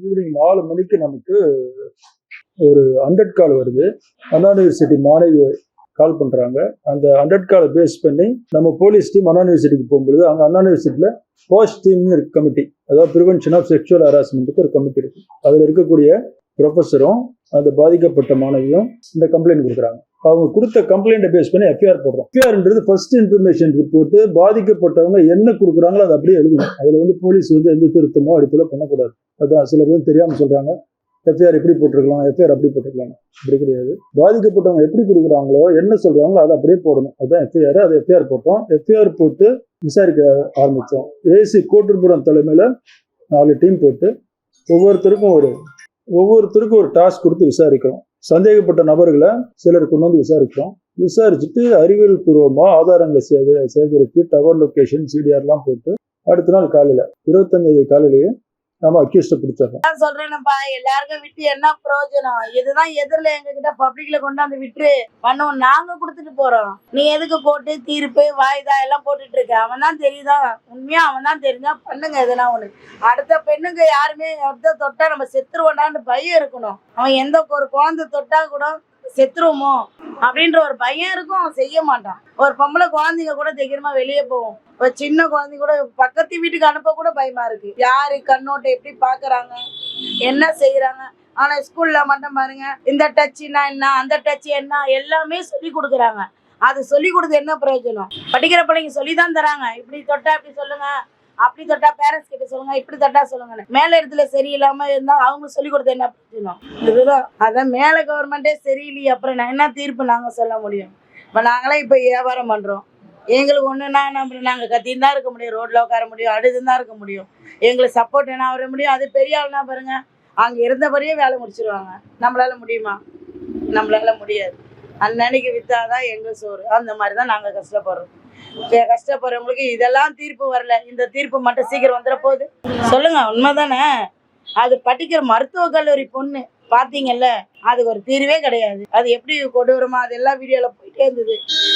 Evening நாலு மணிக்கு நமக்கு ஒரு ஹண்ட்ரட் கால் வருது. அண்ணா யூனிவர்சிட்டி மாணவி கால் பண்ணுறாங்க அந்த ஹண்ட்ரட் காலை பேஸ் பண்ணி நம்ம போலீஸ் டீம் அண்ணா யூனிவர்சிட்டிக்கு போகும்பொழுது அங்கே அண்ணா யூனிவர்சிட்டியில் போஸ்ட் டீம்னு இருக்கு கமிட்டி அதாவது ப்ரிவென்ஷன் ஆஃப் செக்ஷுவல் ஹராஸ்மெண்ட்டுக்கு ஒரு கமிட்டி இருக்குது அதில் இருக்கக்கூடிய ப்ரொஃபஸரும் அந்த பாதிக்கப்பட்ட மாணவியும் இந்த கம்ப்ளைண்ட் கொடுக்குறாங்க. அவங்க கொடுத்த கம்ப்ளைண்ட்டை பேஸ் பண்ணி எஃப்ஐஆர் போடுறோம். எஃப்ஐஆர்ன்றது ஃபர்ஸ்ட் இன்ஃபர்மேஷன் ரிப்போர்ட்டு பாதிக்கப்பட்டவங்க என்ன கொடுக்குறாங்களோ அதை அப்படியே எழுதணும். அதில் வந்து போலீஸ் வந்து எந்த திருத்தமோ அடுத்தல பண்ணக்கூடாது. அதான் சில பேர் தெரியாமல் சொல்கிறாங்க எஃப்ஐஆர் எப்படி போட்டிருக்கலாம்? எஃப்ஐஆர் அப்படி போட்டிருக்கலாம். அப்படி கிடையாது. பாதிக்கப்பட்டவங்க எப்படி கொடுக்குறாங்களோ என்ன சொல்கிறாங்களோ அதை அப்படியே போடணும். அதுதான் எஃப்ஐஆர் அதை எஃப்ஐஆர் போட்டோம். எஃப்ஐஆர் போட்டு விசாரிக்க ஆரம்பித்தோம். ஏசி கோட்டுப்புறம் தலைமையில் நாலு டீம் போட்டு ஒவ்வொருத்தருக்கும் ஒரு ஒவ்வொருத்தருக்கும் ஒரு டாஸ்க் கொடுத்து விசாரிக்கிறோம். சந்தேகப்பட்ட நபர்களை சிலர் கொண்டு வந்து விசாரிக்கிறோம். விசாரிச்சுட்டு அறிவியல் பூர்வமாக ஆதாரங்களை சே- சேகரித்து டவர் லொக்கேஷன் சிடிஆர்லாம் போட்டு அடுத்த நாள் காலையில் இருபத்தஞ்சாவது காலையிலேயே நம்ம அக்யூஸ்ட பிடிச்சிடறோம். நான் சொல்றேனப்பா எல்லாருக்கும் விட்டு என்ன பிரயோஜனம்? இதுதான் எதிரில எங்க கிட்ட பப்ளிக்ல கொண்டாந்து விட்டு பண்ணுவோம் நாங்க கொடுத்துட்டு போறோம். நீ எதுக்கு போட்டு தீர்ப்பு வாய்தா எல்லாம் போட்டுட்டு இருக்க? அவன் தான் தெரியுதா? உண்மையா அவன் தான் தெரிஞ்சா பண்ணுங்க எதுனா ஒண்ணு. அடுத்த பெண்ணுங்க யாருமே அடுத்த தொட்டா நம்ம செத்துருவோண்டான்னு பயம் இருக்கணும். அவன் எந்த ஒரு குழந்தை தொட்டா கூட செத்துருவோமோ? அப்படின்ற ஒரு பயம் இருக்கும். அவன் செய்ய மாட்டான். ஒரு பொம்பளை குழந்தைங்க கூட தைக்கிரமா வெளியே போகும். ஒரு சின்ன குழந்தைங்க கூட பக்கத்து வீட்டுக்கு அனுப்ப கூட பயமா இருக்கு. யாரு கண்ணோட்டை எப்படி பாக்குறாங்க? என்ன செய்யறாங்க ஆனா ஸ்கூல்ல மட்டும் பாருங்க. இந்த டச்சுனா என்ன? அந்த டச் என்ன? எல்லாமே சொல்லி கொடுக்குறாங்க. அது சொல்லி கொடுத்து என்ன பிரயோஜனம்? படிக்கிற பிள்ளைங்க சொல்லி தான் தராங்க. இப்படி தொட்டா இப்படி சொல்லுங்க. அப்படி தொட்டா பேரண்ட்ஸ் கிட்ட சொல்லுங்க இப்படி தொட்டா சொல்லுங்க மேல இடத்துல சரியில்லாம இருந்தா அவங்க சொல்லி கொடுத்த என்ன பிரச்சனும் இதுதான். அதான் மேல கவர்மெண்டே சரியில்லையே அப்புறம் நான் என்ன தீர்ப்பு நாங்க சொல்ல முடியும்? இப்ப நாங்களாம் இப்ப வியாபாரம் பண்றோம். எங்களுக்கு ஒண்ணுன்னா நம்ம நாங்க கத்தின்னு தான் இருக்க முடியும். ரோட்ல உட்கார முடியும் அடுதுன்னு தான் இருக்க முடியும். எங்களுக்கு சப்போர்ட் என்ன வர முடியும்? அது பெரிய ஆள்னா பாருங்க அங்க இருந்தபடியே வேலை முடிச்சிருவாங்க. நம்மளால முடியுமா? நம்மளால முடியாது. அன்னன்னைக்கு வித்தாதான் எங்க சோறு. அந்த மாதிரி தான் நாங்க கஷ்டப்படுறோம். கஷ்டப்படுறவங்களுக்கு இதெல்லாம் தீர்ப்பு வரல. இந்த தீர்ப்பு மட்டும் சீக்கிரம் வந்துட போகுது. சொல்லுங்க உண்மைதானே? அது படிக்கிற மருத்துவ கல்லூரி பொண்ணு பாத்தீங்கல்ல அதுக்கு ஒரு தீர்வே கிடையாது. அது எப்படி கொடூரமா அது எல்லா வீடியோல போயிட்டே இருந்தது.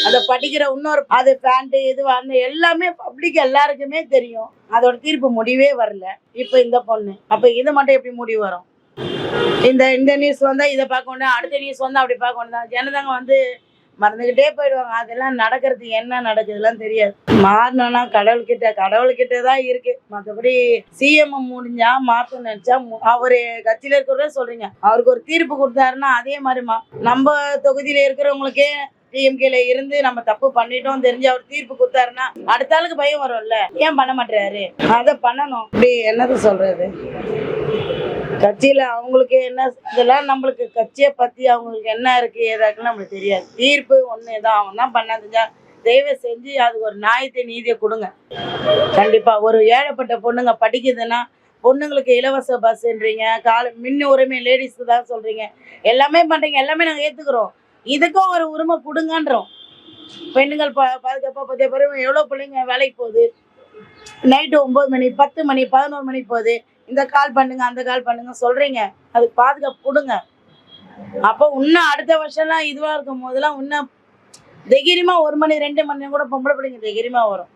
அத படிக்கிற இன்னொரு அது பேண்ட் இது அந்த எல்லாமே பப்ளிக் எல்லாருக்குமே தெரியும். அதோட தீர்ப்பு முடிவே வரல. இப்ப இந்த பொண்ணு. அப்ப இது மட்டும் எப்படி முடிவு வரும்? இந்த இந்த நியூஸ் வந்தா இதை பார்க்க அடுத்த நியூஸ் வந்தா அப்படி பார்க்க ஜனதாங்க வந்து மறந்துகிட்டே போயிடுவாங்க. அதெல்லாம் நடக்கிறது என்ன நடக்குதுலாம் தெரியாது. மாறணும்னா கடவுள்கிட்ட கடவுள்கிட்ட தான் இருக்கு. மற்றபடி சிஎம் முடிஞ்சா மாத்தம் நினைச்சா அவரு கட்சியில இருக்கிறத சொல்றீங்க. அவருக்கு ஒரு தீர்ப்பு கொடுத்தாருன்னா அதே மாதிரிமா நம்ம தொகுதியில இருக்கிறவங்களுக்கே டிஎம்கேல இருந்து நம்ம தப்பு பண்ணிட்டோம் தெரிஞ்சு அவர் தீர்ப்பு கொடுத்தாருன்னா அடுத்த ஆளுக்கு பயம் வரும்ல. ஏன் பண்ண மாட்டாரு அதை பண்ணணும். இப்படி என்னது சொல்றது? கட்சியில் அவங்களுக்கு என்ன இதெல்லாம் நம்மளுக்கு கட்சியை பற்றி அவங்களுக்கு என்ன இருக்கு ஏதாக்குன்னு நம்மளுக்கு தெரியாது. தீர்ப்பு ஒன்று தான். அவன் தான் பண்ண செஞ்சா தயவு செஞ்சு அதுக்கு ஒரு நியாயத்தை நீதியை கொடுங்க. கண்டிப்பாக ஒரு ஏழைப்பட்ட பொண்ணுங்க படிக்குதுன்னா பொண்ணுங்களுக்கு இலவச பஸ்ன்றீங்க கால மின் உரிமை லேடிஸ்க்கு தான் சொல்கிறீங்க எல்லாமே பண்ணுறீங்க எல்லாமே நாங்கள் ஏற்றுக்குறோம் இதுக்கும் ஒரு உரிமை கொடுங்கன்றோம். பெண்ணுங்கள் பா பாதுகாப்பாக பற்றிய பிறகு எவ்வளோ பிள்ளைங்க வேலைக்கு போகுது? நைட்டு ஒம்பது மணி பத்து மணி பதினோரு மணி போகுது? இந்த கால் பண்ணுங்க அந்த கால் பண்ணுங்க சொல்றீங்க. அதுக்கு பாதுகாப்பு கொடுங்க. அப்போ இன்னும் அடுத்த வருஷம்லாம் இதுவா இருக்கும் போதெல்லாம் இன்னும் தைரியமா ஒரு மணி ரெண்டு மணி கூட பொம்பளை பிள்ளைங்க தைரியமா வரும்.